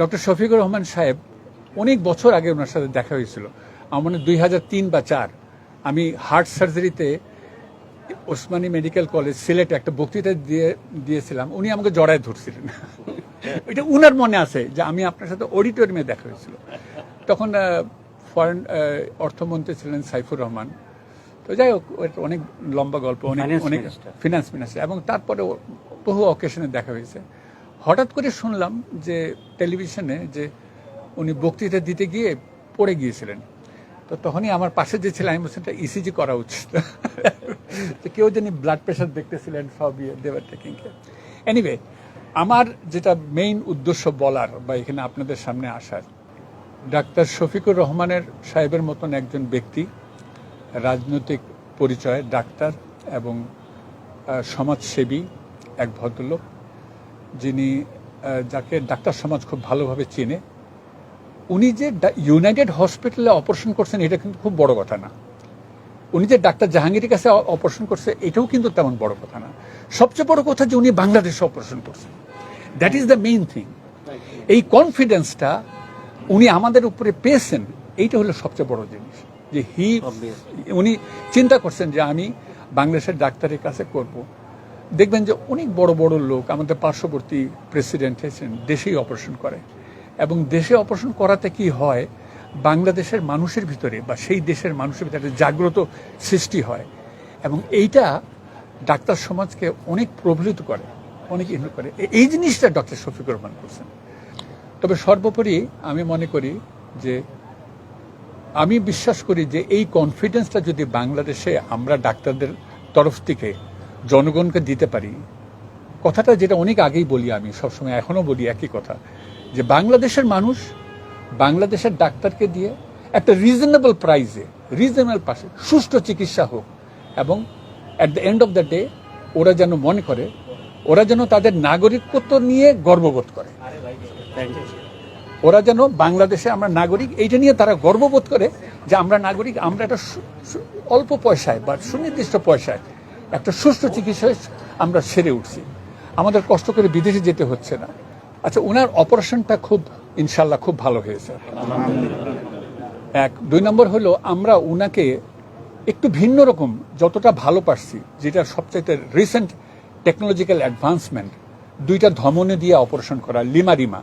Doctor Shafiqur Rahman সাহেব অনেক বছর আগে ওনার সাথে দেখা হয়েছিল। আমার মনে দুই হাজার তিন বা চার। আমি হার্ট সার্জারিতে ওসমানী মেডিকেল কলেজ সিলেটে একটা বক্তৃতা দিয়ে দিয়েছিলাম। উনি আমাকে জড়ায় ধরছিলেন। এটা উনার মনে আছে যে আমি আপনার সাথে অডিটোরিয়ামে দেখা হয়েছিল। তখন ফরেন অর্থমন্ত্রী ছিলেন সাইফুর রহমান। তো যাই হোক অনেক লম্বা গল্প অনেক অনেক. ফিনান্স মিনিস্টার এবং তারপরে বহু অকেশনে দেখা হয়েছে। হঠাৎ করে শুনলাম যে টেলিভিশনে যে উনি বক্তৃতা দিতে গিয়ে পড়ে গিয়েছিলেন। তো তখনই আমার পাশে যে ছিল, আমি বলছি ইসিজি করা উচিত। তো কেউ জানি ব্লাড প্রেশার দেখতেছিলেন সব ইয়ে দেবার টেকিং এনিওয়ে আমার যেটা মেইন উদ্দেশ্য বলার বা এখানে আপনাদের সামনে আসার, ডাক্তার শফিকুর রহমানের সাহেবের মতন একজন ব্যক্তি, রাজনৈতিক পরিচয় ডাক্তার এবং সমাজসেবী, এক ভদ্রলোক যিনি যাকে ডাক্তার সমাজ খুব ভালোভাবে চেনে উনি যে ইউনাইটেড হসপিটালে অপারেশন করছেন এটা কিন্তু খুব বড় কথা না। উনি যে ডাক্তার জাহাঙ্গীরের কাছে অপারেশন করছে এটাও কিন্তু তেমন বড় কথা না। সবচেয়ে বড় কথা যে উনি বাংলাদেশে অপারেশন করছেন। That is the main thing এই কনফিডেন্সটা উনি আমাদের উপরে পেয়েছেন এইটা হলো সবচেয়ে বড় জিনিস। যে হি উনি চিন্তা করছেন যে আমি বাংলাদেশের ডাক্তারের কাছে করব। দেখবেন যে অনেক বড় বড় লোক আমাদের পার্শ্ববর্তী প্রেসিডেন্ট হয়েছেন, দেশেই অপারেশন করে। এবং দেশে অপারেশন করাতে কি হয়? বাংলাদেশের মানুষের ভিতরে বা সেই দেশের মানুষের ভিতরে একটা জাগ্রত সৃষ্টি হয়। এবং এইটা ডাক্তার সমাজকে অনেক প্রভাবিত করে, অনেক ইনভেট করে। এই জিনিসটা ডক্টর শফিকুর রহমান করছেন। তবে সর্বোপরি আমি মনে করি যে আমি বিশ্বাস করি যে এই কনফিডেন্সটা যদি বাংলাদেশে আমরা ডাক্তারদের তরফ থেকে জনগণকে দিতে পারি। কথাটা যেটা অনেক আগেই বলি আমি সবসময় এখনও বলি একই কথা যে বাংলাদেশের মানুষ বাংলাদেশের ডাক্তারকে দিয়ে একটা রিজনেবল প্রাইসে রিজনেবল পাশে সুষ্ঠু চিকিৎসা হোক এবং at the end of the day ওরা যেন মনে করে ওরা যেন তাদের নাগরিকত্ব নিয়ে গর্ববোধ করে। ওরা যেন বাংলাদেশে আমরা নাগরিক এইটা নিয়ে তারা গর্ববোধ করে যে আমরা নাগরিক আমরা একটা অল্প পয়সায় বা সুনির্দিষ্ট পয়সায় একটা সুষ্ঠু চিকিৎসায় আমরা সেরে উঠছি। আমাদের কষ্ট করে বিদেশে যেতে হচ্ছে না। আচ্ছা ওনার অপারেশনটা খুব, ইনশাল্লাহ খুব ভালো হয়েছে। এক, দুই নম্বর হলো, আমরা উনাকে একটু ভিন্ন রকম যতটা ভালো পারছি, যেটা সবচাইতে রিসেন্ট টেকনোলজিক্যাল অ্যাডভান্সমেন্ট দুইটা ধমনে দিয়ে অপারেশন করা লিমা রিমা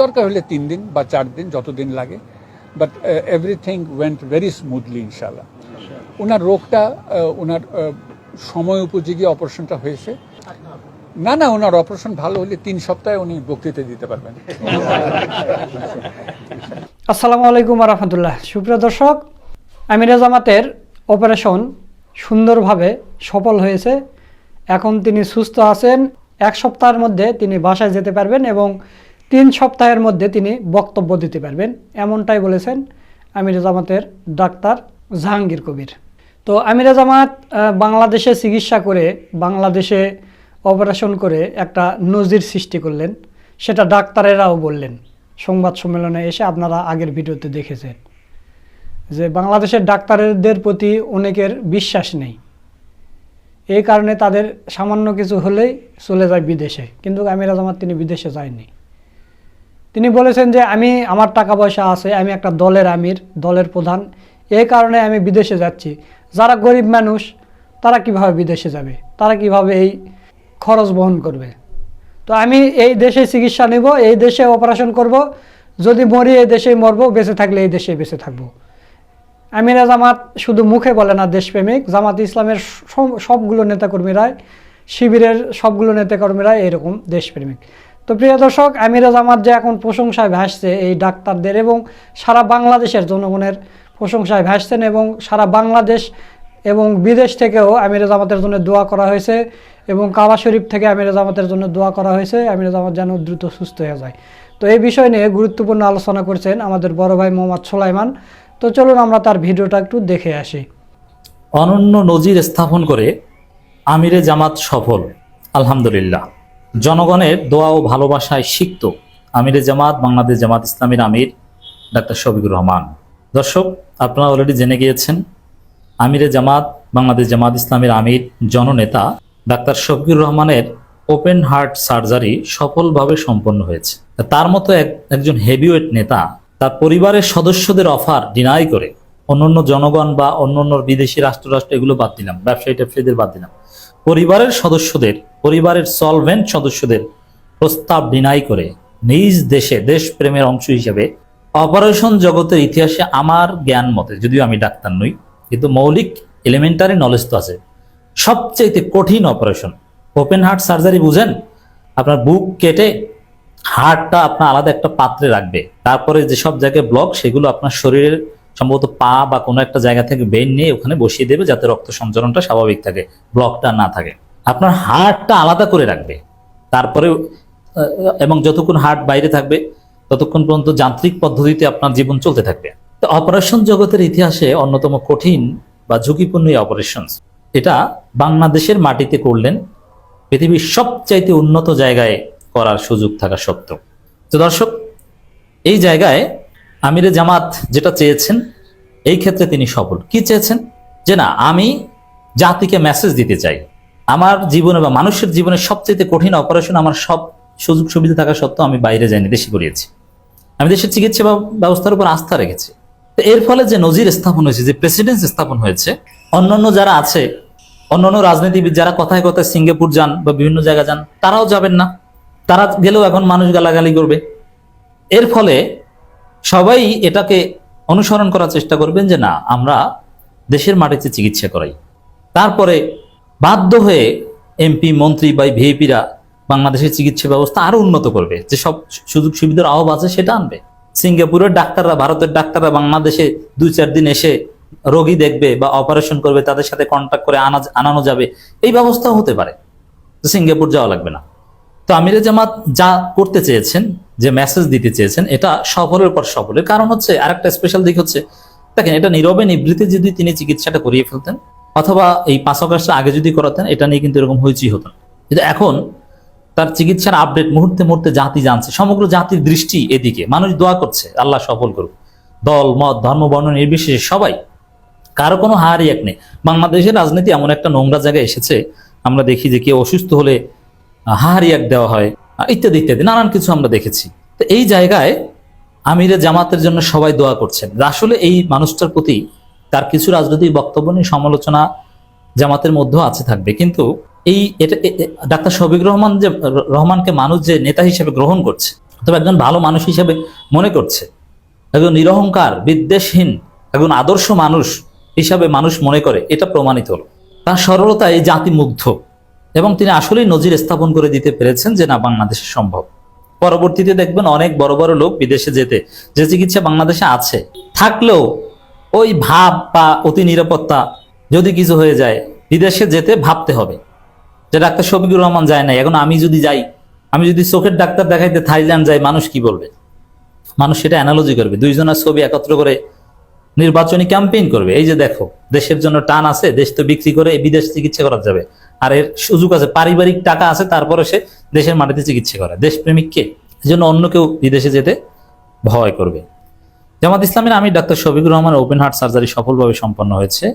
দরকার হলে তিন দিন বা চার দিন যতদিন লাগে। But everything went very smoothly ইনশাল্লাহ ওনার রোগটা ওনার সময় উপযোগী অপারেশনটা হয়েছে। না না, ওনার অপারেশন ভালো হলে তিন সপ্তাহে উনি বক্তৃতা দিতে পারবেন। আসসালামু আলাইকুম রহমতুল্লাহ। সুপ্রিয় দর্শক আমিরা জামাতের অপারেশন সুন্দরভাবে সফল হয়েছে। এখন তিনি সুস্থ আছেন। এক সপ্তাহের মধ্যে তিনি বাসায় যেতে পারবেন এবং তিন সপ্তাহের মধ্যে তিনি বক্তব্য দিতে পারবেন। এমনটাই বলেছেন আমিরা জামাতের ডাক্তার জাহাঙ্গীর কবির। তো আমিরা জামাত বাংলাদেশে চিকিৎসা করে, বাংলাদেশে অপারেশন করে একটা নজির সৃষ্টি করলেন। সেটা ডাক্তারেরাও বললেন। সংবাদ সম্মেলনে এসে আপনারা আগের ভিডিওতে দেখেছেন যে বাংলাদেশের ডাক্তারদের প্রতি অনেকের বিশ্বাস নেই। এই কারণে তাদের সামান্য কিছু হলেই চলে যায় বিদেশে। কিন্তু আমির আজমাত তিনি বিদেশে যায়নি। তিনি বলেছেন যে আমি, আমার টাকা পয়সা আছে, আমি একটা দলের আমির, দলের প্রধান। এই কারণে আমি বিদেশে যাচ্ছি। যারা গরিব মানুষ, তারা কীভাবে বিদেশে যাবে? তারা কীভাবে এই খরচ বহন করবে? তো আমি এই দেশে চিকিৎসা নেব, এই দেশে অপারেশন করব। যদি মরি, এই দেশেই মরবো, বেঁচে থাকলে এই দেশে বেঁচে থাকব। আমিরা জামাত শুধু মুখে বলে না, দেশপ্রেমিক। জামাত ইসলামের সবগুলো নেতাকর্মীরাই, শিবিরের সবগুলো নেতাকর্মীরাই এরকম দেশপ্রেমিক। তো প্রিয় দর্শক, আমিরা জামাত যে এখন প্রশংসায় ভাসছে এই ডাক্তারদের এবং সারা বাংলাদেশের জনগণের প্রশংসায় ভাসছেন এবং সারা বাংলাদেশ এবং বিদেশ থেকেও আমিরা জামাতের জন্য দোয়া করা হয়েছে এবং কাবা শরীফ থেকে আমিরা জামাতের জন্য দোয়া করা হয়েছে। আমিরা জামাত যেন দ্রুত সুস্থ হয়ে যায়। তো এই বিষয় নিয়ে গুরুত্বপূর্ণ আলোচনা করছেন আমাদের বড় ভাই মোহাম্মদ সোলাইমান। তো চলুন আমরা তার ভিডিওটা একটু দেখে আসি। অনন্য নজির স্থাপন করে আমিরে জামাত সফল, আলহামদুলিল্লাহ। জনগণের দোয়া ও ভালোবাসায় সিক্ত আমিরে জামাত, বাংলাদেশ জামাত ইসলামীর আমির ডাক্তার শফিকুর রহমান। দর্শক, আপনারা অলরেডি জেনে গিয়েছেন, আমিরে জামাত, বাংলাদেশ জামাত ইসলামীর আমির জননেতা ডাক্তার শফিকুর রহমানের ওপেন হার্ট সার্জারি সফলভাবে সম্পন্ন হয়েছে। তার মতো এক, একজন হেভিওয়েট নেতা তার পরিবারের সদস্যদের অফার ডিনাই করে অন্যান্য জনগণ বা অন্যান্য বিদেশি রাষ্ট্র রাষ্ট্র এগুলো বাদ দিলাম ব্যবসায়ী ট্যাবসায়ীদের বাদ দিলাম। পরিবারের সদস্যদের, পরিবারের সলভেন্ট সদস্যদের প্রস্তাব ডিনাই করে নিজ দেশে দেশপ্রেমের অংশ হিসেবে অপারেশন জগতের ইতিহাসে আমার জ্ঞান মতে, যদিও আমি ডাক্তার নই, কিন্তু মৌলিক এলিমেন্টারি নলেজ তো আছে। সবচেয়ে কঠিন অপারেশন ওপেন হার্ট সার্জারি বুঝেন? আপনার বুক কেটে হার্টটা আপনার আলাদা একটা পাত্রে রাখবে। তারপরে যেসব জায়গায় ব্লক সেগুলো আপনার শরীরের সম্ভবত পা বা কোনো একটা জায়গা থেকে বেন নিয়ে ওখানে বসিয়ে দেবে যাতে রক্ত সঞ্চালনটা স্বাভাবিক থাকে, ব্লকটা না থাকে। আপনার হার্টটা আলাদা করে রাখবে। তারপরে এবং যতক্ষণ হার্ট বাইরে থাকবে, ততক্ষণ পর্যন্ত যান্ত্রিক পদ্ধতিতে আপনার জীবন চলতে থাকবে। তো অপারেশন জগতের ইতিহাসে অন্যতম কঠিন বা ঝুঁকিপূর্ণ অপারেশন এটা বাংলাদেশের মাটিতে করলেন পৃথিবীর সবচাইতে উন্নত জায়গায় করার সুযোগ থাকা সত্ত্বেও। তো দর্শক, এই জায়গায় আমিরে জামাত যেটা চেয়েছেন, এই ক্ষেত্রে তিনি সফল। কি চেয়েছেন? যে না, আমি জাতিকে মেসেজ দিতে চাই। আমার জীবনে বা মানুষের জীবনে সবচেয়ে কঠিন অপারেশন আমার সব সুযোগ সুবিধা থাকা সত্ত্বেও আমি বাইরে যাইনি, দেশে করিয়েছি আমি দেশের চিকিৎসা ব্যবস্থার উপর আস্থা রেখেছি। তো এর ফলে যে নজির স্থাপন হয়েছে, যে প্রেসিডেন্স স্থাপন হয়েছে, অন্যান্য যারা আছে, অন্যান্য রাজনীতিবিদ যারা কথায় কথায় সিঙ্গাপুর যান বা বিভিন্ন জায়গা যান, তারাও যাবেন না। তারা গেলেও এখন মানুষ গালাগালি করবে। এর ফলে সবাই এটাকে অনুসরণ করার চেষ্টা করবেন যে না, আমরা দেশের মাটিতে চিকিৎসা করাই। তারপরে বাধ্য হয়ে এমপি, মন্ত্রী বা ভিএপিরা বাংলাদেশের চিকিৎসা ব্যবস্থা আরও উন্নত করবে। যে সব সুযোগ সুবিধার অভাব আছে সেটা আনবে। সিঙ্গাপুরের ডাক্তাররা, ভারতের ডাক্তাররা বাংলাদেশে দুই, চার দিন এসে রোগী দেখবে বা অপারেশন করবে, তাদের সাথে কন্ট্যাক্ট করে আনা আনানো যাবে। এই ব্যবস্থাও হতে পারে। সিঙ্গাপুর যাওয়া লাগবে না। তো আমিরে জামাত যা করতে চেয়েছেন যে মেসেজ দিতে চেয়েছেন, এটা সফলের পর সফলের কারণ হচ্ছে, আরেকটা স্পেশাল দিক হচ্ছে, দেখেন, এটা নীরবে নিবৃত্তি যদি তিনি চিকিৎসাটা করিয়ে ফেলতেন, অথবা এই পাঁচ অগাস্টটা আগে যদি করাতেন, এটা নিয়ে কিন্তু এরকম হইচই হতো। কিন্তু এখন তার চিকিৎসার আপডেট মুহূর্তে মুহূর্তে জাতি জানছে, সমগ্র জাতির দৃষ্টি এদিকে। মানুষ দোয়া করছে, আল্লাহ সফল করুক। দল, মত, ধর্ম, বর্ণ নির্বিশেষে সবাই, কারও কোনো হার এক নেই। বাংলাদেশের রাজনীতি এমন একটা নোংরা জায়গায় এসেছে, আমরা দেখি যে কেউ অসুস্থ হলে হার এক দেওয়া হয়। ইত্যাদি ইত্যাদি, নানান কিছু আমরা দেখেছি। তো এই জায়গায় আমিরে জামাতের জন্য সবাই দোয়া করছেন। আসলে এই মানুষটার প্রতি তার কিছু রাজনৈতিক বক্তব্য নিয়ে সমালোচনা জামাতের মধ্যেও আছে, থাকবে। কিন্তু এই এটা ডাক্তার শফিক রহমান যে, রহমানকে মানুষ যে নেতা হিসেবে গ্রহণ করছে, অথবা একজন ভালো মানুষ হিসেবে মনে করছে, একজন নিরহংকার, বিদ্বেষহীন, একজন আদর্শ মানুষ হিসাবে মানুষ মনে করে, এটা প্রমাণিত হলো। তার সরলতায় জাতি মুগ্ধ এবং তিনি আসলেই নজির স্থাপন করে দিতে পেরেছেন যে না, বাংলাদেশে সম্ভব। পরবর্তীতে দেখবেন অনেক বড় বড় লোক বিদেশে যেতে, যে চিকিৎসা বাংলাদেশে আছে, থাকলেও ওই ভাব বা অতি নিরাপত্তা যদি কিছু হয়ে যায়, বিদেশে যেতে ভাবতে হবে। যে ডাক্তার শফিকুর রহমান যায় না এখন আমি যদি যাই, আমি যদি চোখের ডাক্তার দেখাইতে থাইল্যান্ড যাই, মানুষ কি বলবে? মানুষ সেটা অ্যানালজি করবে। দুইজনের ছবি একত্র করে নির্বাচনী ক্যাম্পেইন করবে। এই যে দেখো, দেশের জন্য টান আছে, দেশ তো বিক্রি করে বিদেশ চিকিৎসা করা যাবে। আর এর সুযোগ আছে, পারিবারিক টাকা আছে, তারপরে সে দেশের মাটিতে চিকিৎসা করে। দেশপ্রেমিক কে? এই জন্য অন্য কেউ বিদেশে যেতে ভয় করবে। জামাত ইসলামের আমি doctor Shafiqur Rahman open heart surgery সফলভাবে সম্পন্ন হয়েছে।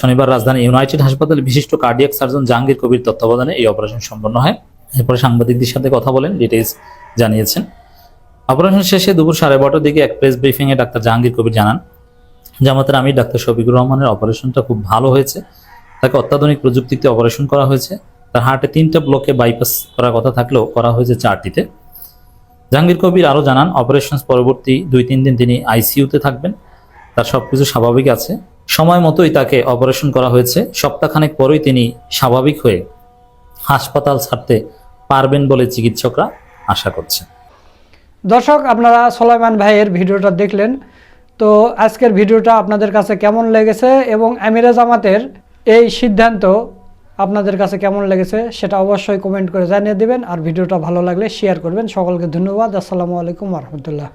শনিবার রাজধানী ইউনাইটেড হাসপাতালে বিশিষ্ট কার্ডিয়াক সার্জন জাহাঙ্গীর কবির তত্ত্বাবধানে এই অপারেশন সম্পন্ন হয়। এরপরে সাংবাদিকদের সাথে কথা বলেন ডিটেলস জানিয়েছেন। অপারেশন শেষে দুপুর সাড়ে বারোটার দিকে এক প্রেস ব্রিফিংয়ে ডাক্তার জাহাঙ্গীর কবির জানান, জামাতের আমি ডাক্তার শফিকুর রহমানের অপারেশনটা খুব ভালো হয়েছে। তাকে অত্যাধুনিক প্রযুক্তিতে অপারেশন করা হয়েছে। তার হার্টে তিনটা ব্লকে বাইপাস করার কথা থাকলেও করা হয়েছে চারটিতে। জাহাঙ্গীর কবির আরও জানান অপারেশন পরবর্তী দুই, তিন দিন তিনি আইসিইউতে থাকবেন। তার সবকিছু স্বাভাবিক আছে। সময় মতোই তাকে অপারেশন করা হয়েছে। সপ্তাহখানেক পরেই তিনি স্বাভাবিক হয়ে হাসপাতাল ছাড়তে পারবেন বলে চিকিৎসকরা আশা করছেন। দর্শক, আপনারা সোলাইমান ভাইয়ের ভিডিওটা দেখলেন। তো আজকের ভিডিওটা আপনাদের কাছে কেমন লেগেছে এবং আমিরা জামাতের এই সিদ্ধান্ত আপনাদের কাছে কেমন লেগেছে সেটা অবশ্যই কমেন্ট করে জানিয়ে দেবেন, আর ভিডিওটা ভালো লাগলে শেয়ার করবেন। সকলকে ধন্যবাদ। আসসালামু আলাইকুম রহমতুল্লাহ।